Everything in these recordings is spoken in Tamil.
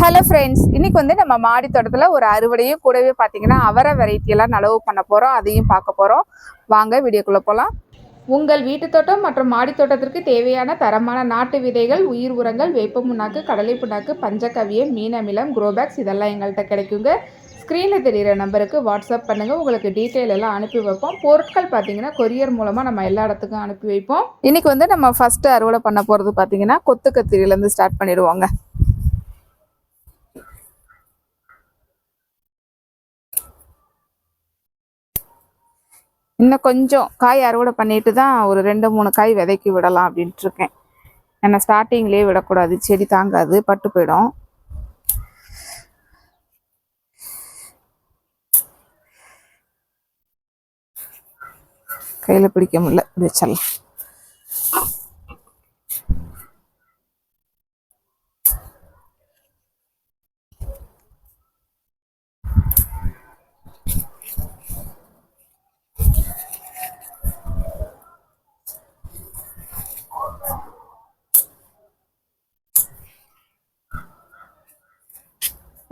ஹலோ ஃப்ரெண்ட்ஸ் இன்னைக்கு வந்து நம்ம மாடி தோட்டத்தில் ஒரு அறுவடையும் கூடவே பார்த்தீங்கன்னா அவரை வெரைட்டி எல்லாம் நடவு பண்ண போகிறோம் அதையும் பார்க்க போகிறோம் வாங்க வீடியோக்குள்ளே போகலாம் உங்கள் வீட்டு தோட்டம் மற்றும் மாடி தோட்டத்திற்கு தேவையான தரமான நாட்டு விதைகள் உயிர் உரங்கள் வேப்ப புண்ணாக்கு கடலை புண்ணாக்கு பஞ்சகவியம் மீன் அமிலம் குரோபேக்ஸ் இதெல்லாம் எங்கள்கிட்ட கிடைக்குங்க. ஸ்க்ரீனில் தெரிகிற நம்பருக்கு வாட்ஸ்அப் பண்ணுங்கள் உங்களுக்கு டீட்டெயில் எல்லாம் அனுப்பி வைப்போம். பொருட்கள் பார்த்தீங்கன்னா கொரியர் மூலமாக நம்ம எல்லா இடத்துக்கும் அனுப்பி வைப்போம். இன்னைக்கு வந்து நம்ம ஃபஸ்ட்டு அறுவடை பண்ண போகிறது பார்த்தீங்கன்னா கொத்து கத்திரிலேருந்து ஸ்டார்ட் பண்ணிடுவோங்க. இன்னும் கொஞ்சம் காய் அறுவடை பண்ணிட்டு தான் ஒரு ரெண்டு மூணு காய் விதைக்கி விடலாம் அப்படின்ட்டு இருக்கேன். ஏன்னா ஸ்டார்டிங்லேயே விடக்கூடாது. செடி தாங்காது பட்டு போயிடும். கையில் பிடிக்க முடியல. வச்சிடலாம்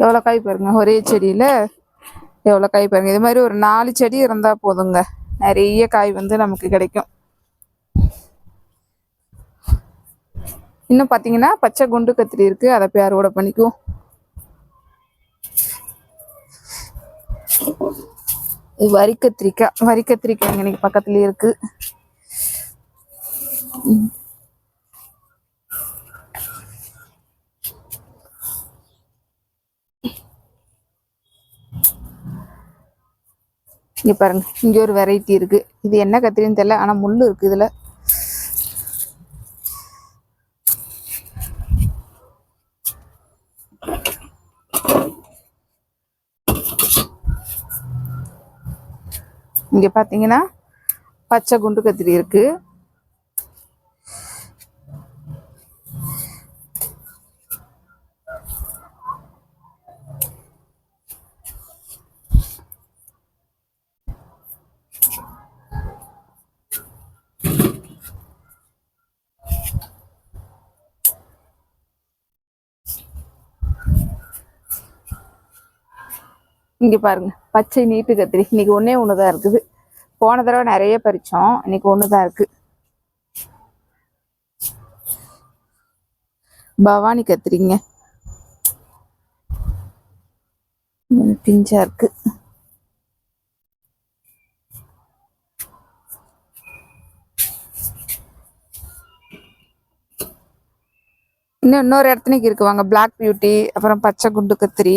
எவ்வளோ காய் பாருங்க? ஒரே செடியில் எவ்வளோ காய் பாருங்க. இது மாதிரி ஒரு நாலு செடி இருந்தால் போதுங்க. நிறைய காய் வந்து நமக்கு கிடைக்கும். இன்னும் பார்த்தீங்கன்னா பச்சை குண்டு கத்திரி இருக்குது அதை போய் அறுவடை பண்ணிக்குவோம். இது வரி கத்திரிக்காய் வரி கத்திரிக்காய் இன்னைக்கு பக்கத்துலேயே இருக்குது இங்க பாருங்க இங்க ஒரு வெரைட்டி இருக்கு. இது என்ன கத்திரின்னு தெரியல ஆனா முள்ளு இருக்கு இதுல. இங்க பாத்தீங்கன்னா பச்சை குண்டு கத்திரி இருக்கு. இங்க பாருங்க பச்சை நீட்டு கத்திரி. இன்னைக்கு ஒன்று தான் இருக்குது. போன தடவை நிறைய பறிச்சோம். இன்னைக்கு தான் இருக்கு. பவானி கத்திரிங்க. பிஞ்சாக பிஞ்சா இருக்கு. இன்னும் இன்னொரு இடத்துலைக்கு இருக்கு வாங்க. பிளாக் பியூட்டி அப்புறம் பச்சை குண்டு கத்திரி.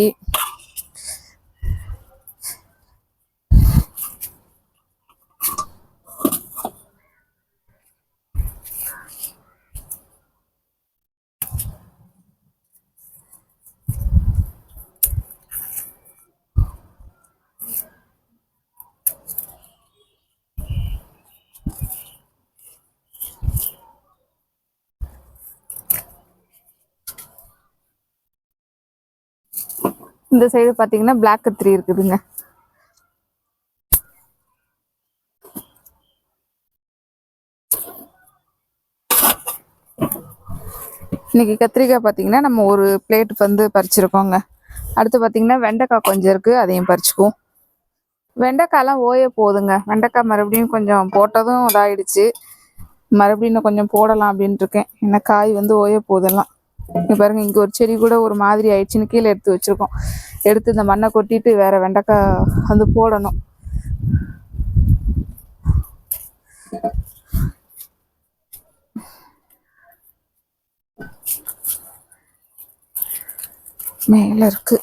இந்த சைடு பார்த்தீங்கன்னா பிளாக் கத்திரி இருக்குதுங்க. இன்னைக்கு கத்திரிக்காய் பார்த்தீங்கன்னா நம்ம ஒரு பிளேட் வந்து பறிச்சிருக்கோங்க. அடுத்து பார்த்தீங்கன்னா வெண்டைக்காய் கொஞ்சம் இருக்குது அதையும் பறிச்சுக்குவோம். வெண்டைக்காயெலாம் ஓய போகுதுங்க வெண்டைக்காய் மறுபடியும் கொஞ்சம் போட்டதும் இதாயிடுச்சு. மறுபடியும் இன்னும் கொஞ்சம் போடலாம் அப்படின்ட்டு இருக்கேன். ஏன்னா காய் வந்து ஓய போதெல்லாம். இங்கே பாருங்க இங்கே ஒரு செடி கூட ஒரு மாதிரி ஆயிடுச்சுன்னு கீழே எடுத்து வச்சிருக்கோம். எடுத்து இந்த மண்ணை கொட்டிட்டு வேற வெண்டைக்காய் வந்து போடணும். மேல இருக்கு.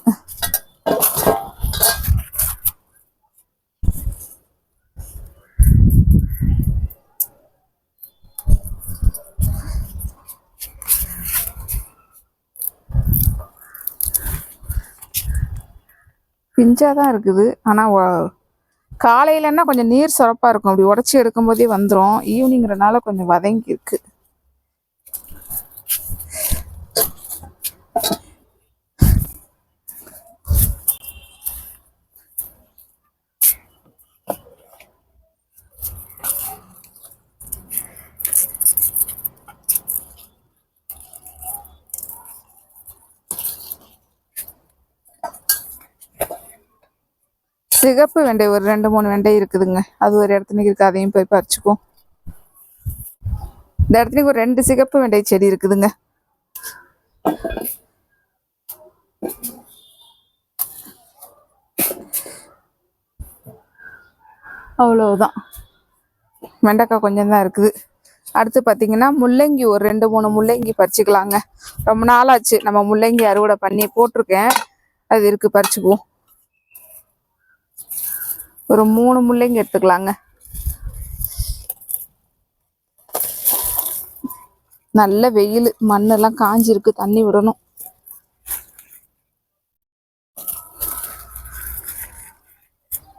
பிஞ்சாக தான் இருக்குது ஆனால் காலையிலன்னா கொஞ்சம் நீர் சுரப்பாக இருக்கும். அப்படி உடச்சி எடுக்கும்போதே வந்துடும் ஈவினிங்கிறனால கொஞ்சம் வதங்கி இருக்குது சிகப்பு வெண்டை ஒரு ரெண்டு மூணு வெண்டை இருக்குதுங்க. அது ஒரு இடத்துல இருக்குது அதையும் போய் பறிச்சுக்குவோம் இந்த இடத்துல ஒரு ரெண்டு சிகப்பு வெண்டை செடி இருக்குதுங்க. அவ்வளோதான் வெண்டைக்காய் கொஞ்சம் தான் இருக்குது. அடுத்து பார்த்தீங்கன்னா முள்ளங்கி ஒரு ரெண்டு மூணு முள்ளங்கி பறிச்சுக்கலாங்க. ரொம்ப நாளாச்சு. நம்ம முள்ளங்கி அறுவடை பண்ணி போட்டிருக்கேன். அது இருக்குது பறிச்சுக்குவோம். ஒரு மூணு முள்ளைங்க எடுத்துக்கலாங்க. நல்ல வெயில் மண்ணெல்லாம் காஞ்சிருக்கு தண்ணி விடணும்.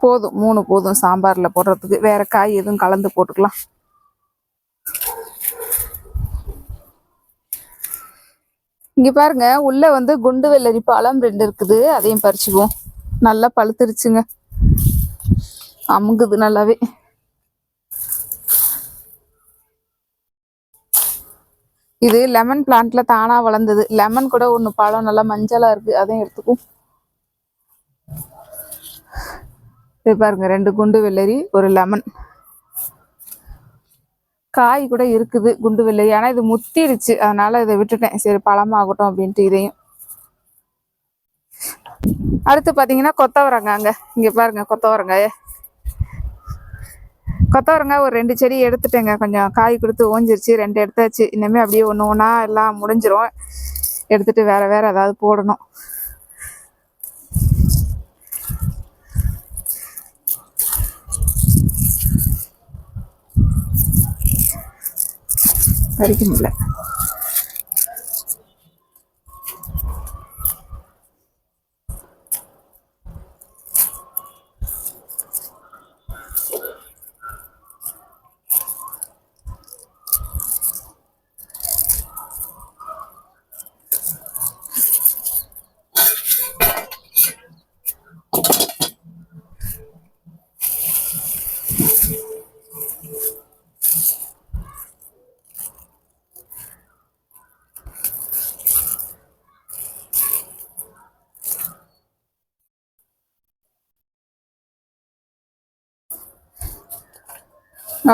போதும் மூணு போதும் சாம்பாரில் போடுறதுக்கு. வேற காய் எதுவும் கலந்து போட்டுக்கலாம். இங்கே பாருங்க உள்ள வந்து குண்டு வெள்ளரி பழம் ரெண்டு இருக்குது. அதையும் பறிச்சுக்குவோம். நல்லா பழுத்துருச்சுங்க. அமுங்குது நல்லாவே. இது லெமன் பிளான்ட்ல தானா வளர்ந்தது. லெமன் கூட ஒன்று பழம் நல்லா மஞ்சளா இருக்கு. அதையும் எடுத்துக்கும் இது பாருங்க ரெண்டு குண்டு வெள்ளரி ஒரு லெமன் காய் கூட இருக்குது குண்டு வெள்ளரி. ஆனால் இது முத்திடுச்சு. அதனால இதை விட்டுட்டேன். சரி பழமாகட்டும் அப்படின்ட்டு இதையும். அடுத்து பாத்தீங்கன்னா கொத்தவரங்காங்க. இங்கே பாருங்க கொத்தவரங்காயே. கொத்தவரங்காய் ஒரு ரெண்டு செடி எடுத்துட்டேங்க. கொஞ்சம் காய் கொடுத்து ஓஞ்சிருச்சு. ரெண்டு எடுத்தாச்சு. இனிமேல் அப்படியே ஒன்று ஒன்றா எல்லாம் முடிஞ்சிரும். எடுத்துட்டு வேற வேற ஏதாவது போடணும். பறிக்க முடியல.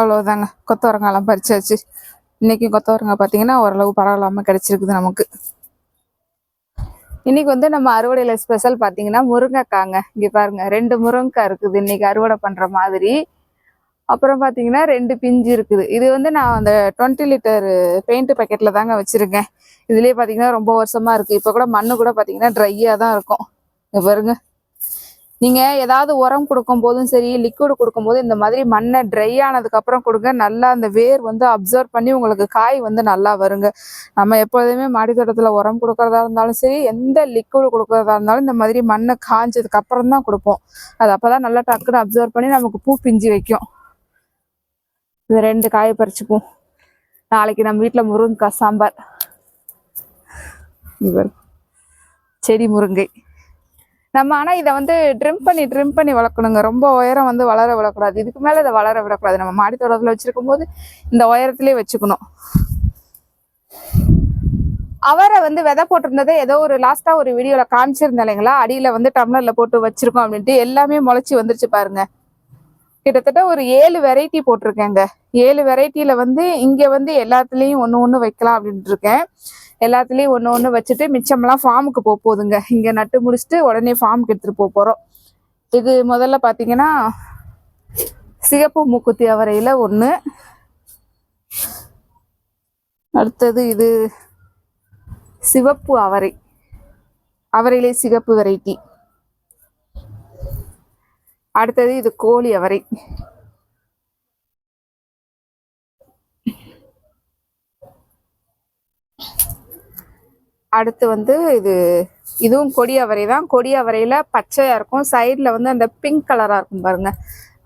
அவ்வளோதாங்க கொத்தவரங்காயெல்லாம் பறிச்சாச்சு. இன்றைக்கும் கொத்தவரங்காய் பார்த்தீங்கன்னா ஓரளவு பரவாயில்லாமல் கிடச்சிருக்குது நமக்கு. இன்னைக்கு வந்து நம்ம அறுவடையில் ஸ்பெஷல் பார்த்தீங்கன்னா முருங்கைக்காங்க. இங்கே பாருங்க ரெண்டு முருங்கைக்காய் இருக்குது. இன்றைக்கி அறுவடை பண்ணுற மாதிரி. அப்புறம் பார்த்தீங்கன்னா ரெண்டு பிஞ்சு இருக்குது. இது வந்து நான் அந்த டுவெண்ட்டி லிட்டர் பெயிண்ட் பேக்கெட்டில் தாங்க வச்சுருக்கேன். இதுலேயே பார்த்தீங்கன்னா ரொம்ப வருஷமாக இருக்குது இப்போ கூட மண்ணு கூட பார்த்தீங்கன்னா ட்ரையாக தான் இருக்கும். இங்கே பாருங்கள் நீங்க ஏதாவது உரம் கொடுக்கும் போதும் சரி லிக்விட் கொடுக்கும்போது இந்த மாதிரி மண்ணை ட்ரை ஆனதுக்கு அப்புறம் கொடுங்க. நல்லா அந்த வேர் வந்து அப்சர்வ் பண்ணி உங்களுக்கு காய் வந்து நல்லா வருங்க. நம்ம எப்பொழுதுமே மாடி தோட்டத்துல உரம் கொடுக்கறதா இருந்தாலும் சரி எந்த லிக்விட் கொடுக்கறதா இருந்தாலும் இந்த மாதிரி மண்ணை காஞ்சதுக்கு அப்புறம் தான் கொடுப்போம். அது அப்பதான் நல்லா டக்குன்னு அப்சர்வ் பண்ணி நமக்கு பூ பிஞ்சு வைக்கும். இது ரெண்டு காய பறிச்சுப்போம். நாளைக்கு நம்ம வீட்டுல முருங்கைக்காய் சாம்பார். இவர் செடி முருங்கை. நம்ம ஆனால் இதை வந்து ட்ரிம் பண்ணி ட்ரிம் பண்ணி வளர்க்கணுங்க. ரொம்ப உயரம் வந்து வளர விடக்கூடாது. இதுக்கு மேலே இதை வளர விடக்கூடாது. நம்ம மாடி தோட்டத்தில் வச்சுருக்கும் போது இந்த உயரத்துலேயே வச்சுக்கணும். அவரை வந்து விதை போட்டிருந்ததை ஏதோ ஒரு லாஸ்ட்டாக ஒரு வீடியோவில் காமிச்சிருந்தேன் இல்லைங்களா? அடியில் வந்து டம்ளரில் போட்டு வச்சுருக்கோம் அப்படின்ட்டு எல்லாமே முளைச்சி வந்துருச்சு பாருங்க. கிட்டத்தட்ட ஒரு ஏழு வெரைட்டி போட்டிருக்கேங்க. ஏழு வெரைட்டியில் வந்து இங்கே வந்து எல்லாத்துலேயும் ஒன்று ஒன்று வைக்கலாம் அப்படின்ட்டு இருக்கேன். எல்லாத்துலேயும் ஒன்று ஒன்று வச்சுட்டு மிச்சமெல்லாம் ஃபார்முக்கு போக போகுதுங்க இங்கே நட்டு முடிச்சுட்டு உடனே ஃபார்முக்கு எடுத்துகிட்டு போக போகிறோம் இது முதல்ல பார்த்தீங்கன்னா சிகப்பு மூக்குத்தி அவரையில் ஒன்று அடுத்தது இது சிவப்பு அவரை. அவரையிலே சிகப்பு வெரைட்டி அடுத்தது இது கோழி அவரை. அடுத்து வந்து இது இதுவும் கொடி அவரை தான். கொடி அவரையில் பச்சையாக இருக்கும். சைடுல வந்து அந்த பிங்க் கலரா இருக்கும் பாருங்க.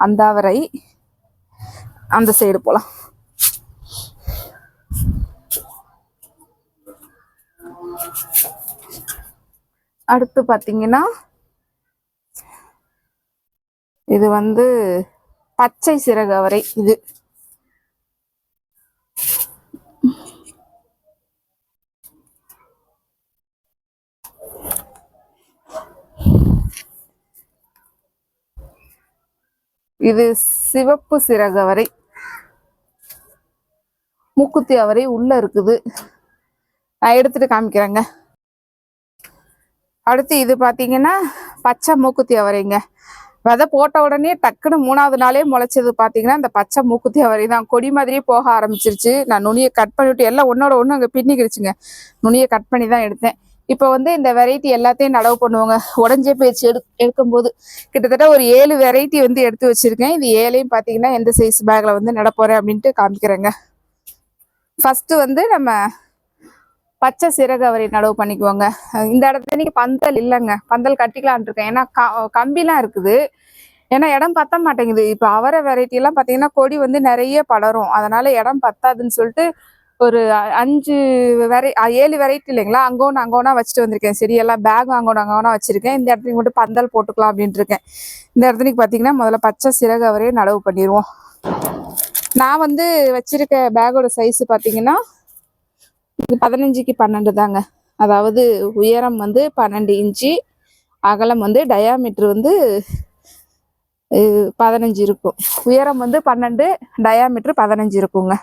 அந்த அவரை அந்த சைடு போகலாம் அடுத்து பாத்தீங்கன்னா இது வந்து பச்சை சிறகு அவரை இது. இது சிவப்பு சிறகு அவரை. மூக்குத்தி அவரை உள்ள இருக்குது. நான் எடுத்துட்டு காமிக்கிறேங்க. அடுத்து இது பார்த்தீங்கன்னா பச்சை மூக்குத்தி அவரைங்க. விதை போட்ட உடனே டக்குன்னு மூணாவது நாளே முளைச்சது பார்த்தீங்கன்னா இந்த பச்சை மூக்குத்தி அவரை தான். கொடி மாதிரியே போக ஆரம்பிச்சிருச்சு. நான் நுனியை கட் பண்ணிவிட்டு எல்லாம் ஒன்னோட ஒன்று அங்கே பின்னிக்கிடுச்சுங்க நுனியை கட் பண்ணி தான் எடுத்தேன். இப்போ வந்து இந்த வெரைட்டி எல்லாத்தையும் நடவு பண்ணுவாங்க. உடஞ்சே போயிடுச்சு எடு எடுக்கும்போது கிட்டத்தட்ட ஒரு ஏழு வெரைட்டி வந்து எடுத்து வச்சிருக்கேன். இது ஏழையும் பார்த்தீங்கன்னா எந்த சைஸ் பேக்கில் வந்து நடப்போகிறேன் அப்படின்ட்டு காமிக்கிறேங்க. ஃபஸ்ட்டு வந்து நம்ம பச்சை சிறகு அவரை நடவு பண்ணிக்குவோங்க. இந்த இடத்துல இன்னைக்கு பந்தல் இல்லைங்க. பந்தல் கட்டிக்கலான் இருக்கேன். ஏன்னா க- கம்பிலாம் இருக்குது. ஏன்னா இடம் பத்த மாட்டேங்குது. இப்போ அவரை வெரைட்டிலாம் பார்த்தீங்கன்னா கொடி வந்து நிறைய படரும். அதனால இடம் பத்தாதுன்னு சொல்லிட்டு ஒரு அஞ்சு வெரை ஏழு வெரைட்டி இல்லைங்களா? அங்கே ஒன்று அங்கே ஒன்றா வச்சுட்டு வந்திருக்கேன். செடியெல்லாம் பேக் அங்கே ஒன்று அங்கே ஒன்றா இந்த இடத்துக்கு மட்டும் பந்தல் போட்டுக்கலாம் அப்படின்ட்டு இருக்கேன் இந்த இடத்துக்கு பார்த்தீங்கன்னா முதல்ல பச்சை சிறகு அவரையே நடவு பண்ணிடுவோம் நான் வந்து வச்சிருக்க பேக்கோட சைஸ் பார்த்தீங்கன்னா இது பதினஞ்சுக்கு பன்னெண்டு தாங்க. அதாவது உயரம் வந்து பன்னெண்டு இன்ச்சு அகலம் வந்து டயாமீட்டர் வந்து பதினஞ்சு இருக்கும். உயரம் வந்து பன்னெண்டு டயாமீட்டர் பதினஞ்சு இருக்குங்க.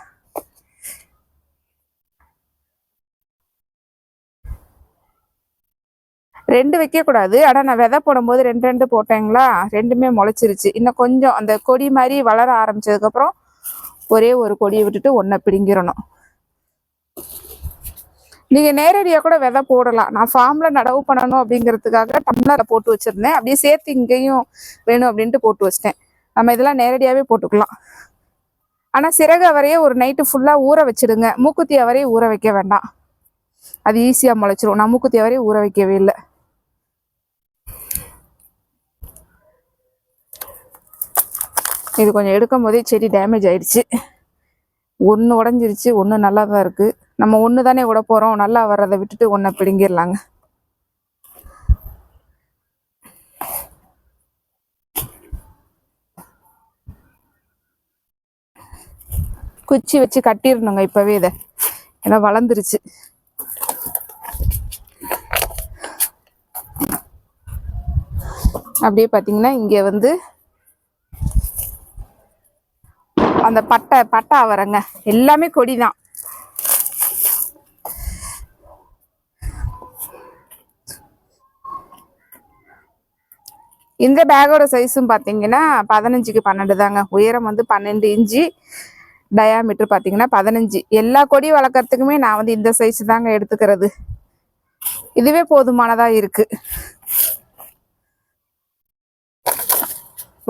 ரெண்டு வைக்கக்கூடாது. ஆனால் நான் விதை போடும்போது ரெண்டு ரெண்டு போட்டேங்களா? ரெண்டுமே முளைச்சிருச்சு. இன்னும் கொஞ்சம் அந்த கொடி மாதிரி வளர ஆரம்பிச்சதுக்கப்புறம் ஒரே ஒரு கொடியை விட்டுட்டு ஒன்றை பிடுங்கிடணும். நீங்கள் நேரடியாக கூட விதை போடலாம். நான் ஃபார்மில் நடவு பண்ணணும் அப்படிங்கிறதுக்காக டம்ளரில் போட்டு வச்சுருந்தேன். அப்படியே சேர்த்து இங்கேயும் வேணும் அப்படின்ட்டு போட்டு வச்சிட்டேன். நம்ம இதெல்லாம் நேரடியாகவே போட்டுக்கலாம். ஆனால் சிறகு அவரையே ஒரு நைட்டு ஃபுல்லாக ஊற வச்சிடுங்க. மூக்குத்தி அவரையே ஊற வைக்க வேண்டாம். அது ஈஸியாக முளைச்சிரும். நான் மூக்குத்தி அவரையே ஊற வைக்கவே இல்லை. இது கொஞ்சம் எடுக்கும் போதே செடி டேமேஜ் ஆயிடுச்சு. ஒன்று உடஞ்சிருச்சு ஒன்று நல்லா தான் இருக்குது நம்ம ஒன்று தானே விட போகிறோம் நல்லா வர்றதை விட்டுட்டு ஒன்றை பிடுங்கிடலாங்க. குச்சி வச்சு கட்டிடணுங்க இப்போவே இதை. ஏன்னா வளர்ந்துருச்சு. அப்படியே பார்த்தீங்கன்னா இங்கே வந்து அந்த பட்டை பட்டை அவரைங்க. எல்லாமே கொடி தான் இந்த பேக்கோட சைஸும் பார்த்தீங்கன்னா பதினஞ்சுக்கு பன்னெண்டு தாங்க உயரம் வந்து பன்னெண்டு இன்ச்சு. டயாமீட்டர் பார்த்தீங்கன்னா பதினஞ்சு. எல்லா கொடி வளர்க்குறதுக்குமே நான் வந்து இந்த சைஸ் தாங்க எடுத்துக்கிறது. இதுவே போதுமானதாக இருக்குது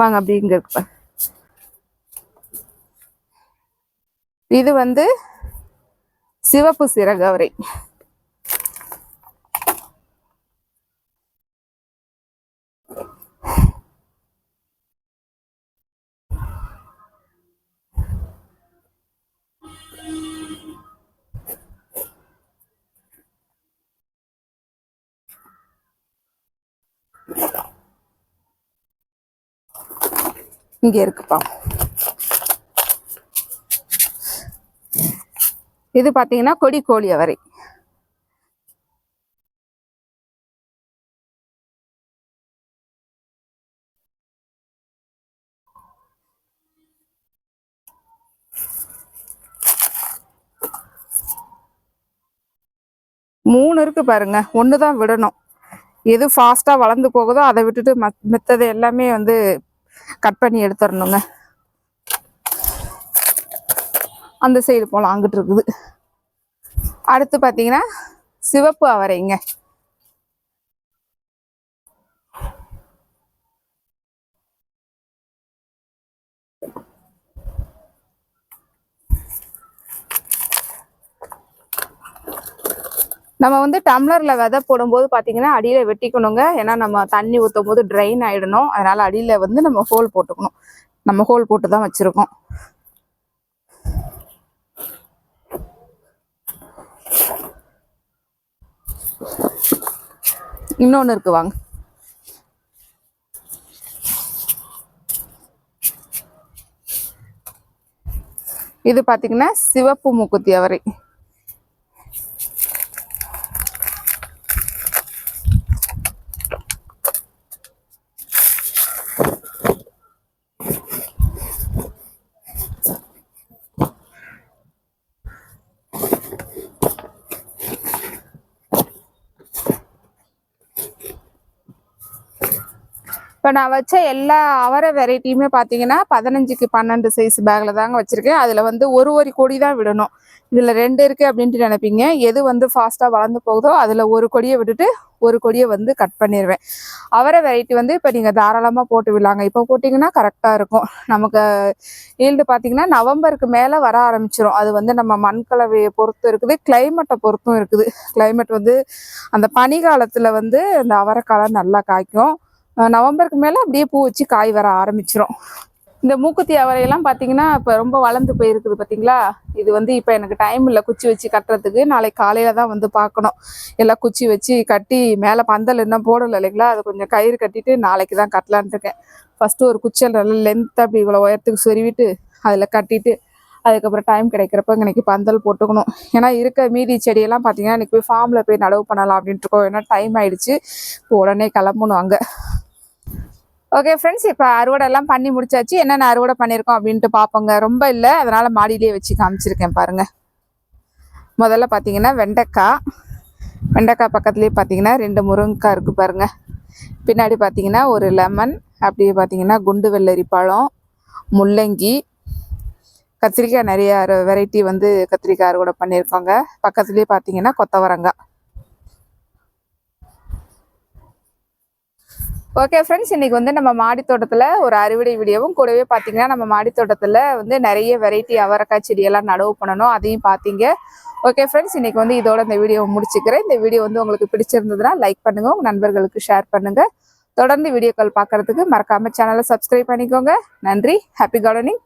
வாங்க அப்படிங்க இது வந்து சிவப்பு சிறகவரை. இங்கே இங்க இருக்குப்பா. இது பாத்தீங்கன்னா கொடி கோழி அவரை. மூணு இருக்கு பாருங்க. ஒன்று தான் விடணும். எது ஃபாஸ்ட்டாக வளர்ந்து போகுதோ அதை விட்டுட்டு மத் மித்தது எல்லாமே வந்து கட் பண்ணி எடுத்துடணுங்க அந்த சைடு போகலாம் அங்கிட்டு இருக்குது. அடுத்து பார்த்தீங்கன்னா சிவப்பு அவரைங்க. நம்ம வந்து டம்ளர்ல விதை போடும்போது பார்த்தீங்கன்னா அடியில வெட்டிக்கணுங்க. ஏன்னா நம்ம தண்ணி ஊற்றும் போது ட்ரைன் ஆயிடணும். அதனால அடியில வந்து நம்ம ஹோல் போட்டுக்கணும். நம்ம ஹோல் போட்டு தான் வச்சிருக்கோம். இன்னொன்று இருக்கு வாங்க. இது பார்த்தீங்கன்னா சிவப்பு மூக்குத்தி அவரை. இப்போ நான் வச்ச எல்லா அவரை வெரைட்டியுமே பார்த்தீங்கன்னா பதினஞ்சுக்கு பன்னெண்டு சைஸ் பேக்கில் தாங்க வச்சுருக்கேன். அதில் வந்து ஒரு ஒரு கொடி தான் விடணும். இதில் ரெண்டு இருக்குது அப்படின்ட்டு நினைப்பீங்க. எது வந்து ஃபாஸ்ட்டாக வளர்ந்து போகுதோ அதில் ஒரு கொடியை விட்டுட்டு ஒரு கொடியை வந்து கட் பண்ணிடுவேன் அவரை வெரைட்டி வந்து இப்போ நீங்கள் தாராளமாக போட்டு விடலாங்க. இப்போ போட்டிங்கன்னா கரெக்டாக இருக்கும். நமக்கு ஈல்டு பார்த்தீங்கன்னா நவம்பருக்கு மேலே வர ஆரம்பிச்சிடும் அது வந்து நம்ம மண் கலவையை பொறுத்து இருக்குது. கிளைமேட்டை பொறுத்தும் இருக்குது. கிளைமேட் வந்து அந்த பனி காலத்தில் வந்து அந்த அவரைக்காலம் நல்லா காய்க்கும். நவம்பருக்கு மேலே அப்படியே பூ வச்சு காய் வர ஆரம்பிச்சிரும். இந்த மூக்குத்தி அவரையெல்லாம் பார்த்தீங்கன்னா இப்போ ரொம்ப வளர்ந்து போயிருக்குது பார்த்தீங்களா இது வந்து இப்போ எனக்கு டைம் இல்லை. குச்சி வச்சு கட்டுறதுக்கு நாளைக்கு காலையில் தான் வந்து பார்க்கணும் எல்லாம் குச்சி வச்சு கட்டி மேலே பந்தல் இன்னும் போடலை இல்லைங்களா? அது கொஞ்சம் கயிறு கட்டிட்டு நாளைக்கு தான் கட்டலான்ட்டு இருக்கேன். ஃபஸ்ட்டு ஒரு குச்சல் நல்லா லென்த்தாக அப்படி இவ்வளோ உயரத்துக்கு சொருவிட்டு அதில் கட்டிட்டு அதுக்கப்புறம் டைம் கிடைக்கிறப்ப இன்னைக்கு பந்தல் போட்டுக்கணும். ஏன்னா இருக்க மீதி செடியெல்லாம் பார்த்தீங்கன்னா இன்னைக்கு போய் ஃபார்மில் போய் நடவு பண்ணலாம் அப்படின்ட்டு இருக்கோம். ஏன்னா டைம் ஆயிடுச்சு. இப்போ உடனே கிளம்பணும் அங்கே. ஓகே ஃப்ரெண்ட்ஸ் இப்போ அறுவடை எல்லாம் பண்ணி முடிச்சாச்சு. என்னென்ன அறுவடை பண்ணியிருக்கோம் அப்படின்ட்டு பார்ப்போங்க ரொம்ப இல்லை. அதனால் மாடியிலே வச்சு காமிச்சிருக்கேன் பாருங்கள் முதல்ல பார்த்தீங்கன்னா வெண்டைக்காய். வெண்டைக்காய் பக்கத்துலேயே பார்த்தீங்கன்னா ரெண்டு முருங்கைக்காய் இருக்குது பாருங்க. பின்னாடி பார்த்தீங்கன்னா ஒரு லெமன் அப்படியே பார்த்தீங்கன்னா குண்டு வெள்ளரி பழம் முள்ளங்கி கத்திரிக்காய் நிறைய வெரைட்டி வந்து கத்திரிக்காய் அறுவடை பண்ணியிருக்கோங்க பக்கத்துலேயே பார்த்தீங்கன்னா கொத்தவரங்காய். ஓகே ஃப்ரெண்ட்ஸ் இன்றைக்கி வந்து நம்ம மாடி தோட்டத்தில் ஒரு அறுவடை வீடியோவும் கூடவே பார்த்தீங்கன்னா நம்ம மாடித்தோட்டத்தில் வந்து நிறைய வெரைட்டி அவரக்காய் செடியெல்லாம் நடவு பண்ணணும் அதையும் பார்த்தீங்க ஓகே ஃப்ரெண்ட்ஸ் இன்றைக்கி வந்து இதோட இந்த வீடியோவை முடிச்சுக்கிறேன். இந்த வீடியோ வந்து உங்களுக்கு பிடிச்சிருந்ததுன்னா லைக் பண்ணுங்கள் உங்கள் நண்பர்களுக்கு ஷேர் பண்ணுங்கள் தொடர்ந்து வீடியோக்கள் பார்க்குறதுக்கு மறக்காமல் சேனலை சப்ஸ்கிரைப் பண்ணிக்கோங்க. நன்றி ஹாப்பி கார்டனிங்